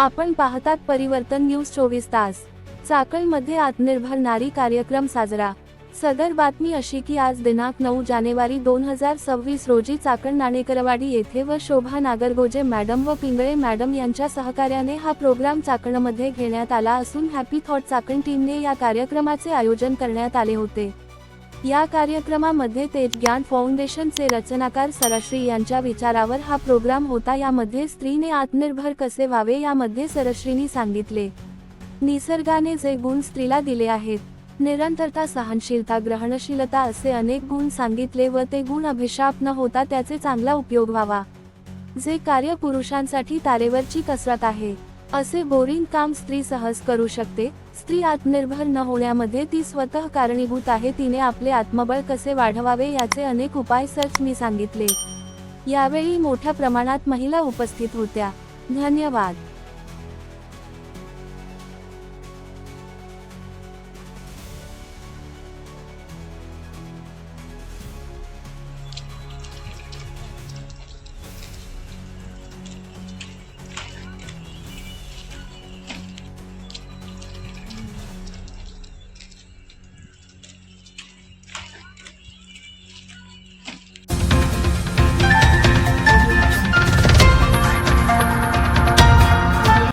आपण पाहतात परिवर्तन न्यूज चोवीस तास. चाकणमध्ये आत्मनिर्भर नारी कार्यक्रम साजरा. सदर बातमी अशी की आज दिनांक नऊ जानेवारी दोन हजार सव्वीस रोजी चाकण नाणेकरवाडी येथे व शोभा नागरगोजे मॅडम व पिंगळे मॅडम यांच्या सहकार्याने हा प्रोग्राम चाकणमध्ये घेण्यात आला असून हॅपी थॉट चाकण टीमने या कार्यक्रमाचे आयोजन करण्यात आले होते. या कार्यक्रमामध्ये तेज ज्ञान फाउंडेशनचे रचनाकार सरश्री यांच्या विचारावर हा प्रोग्राम होता. यामध्ये स्त्रीने आत्मनिर्भर कसे व्हावे यामध्ये सरश्रीनी सांगितले. निसर्गाने जे गुण स्त्रीला दिले आहेत निरंतरता सहनशीलता ग्रहणशीलता असे अनेक गुण सांगितले व ते गुण अभिशाप न होता त्याचे चांगला उपयोग व्हावा. जे कार्य पुरुषांसाठी तारेवरची कसरत आहे. असे बोरिंग काम स्त्री सहज करू शकते. स्त्री आत्मनिर्भर न होण्यामध्ये ती स्वतः कारणीभूत आहे. तिने आपले आत्मबळ कसे वाढवावे याचे अनेक उपाय सर्च मी सांगितले. यावेळी मोठ्या प्रमाणात महिला उपस्थित होत्या. धन्यवाद.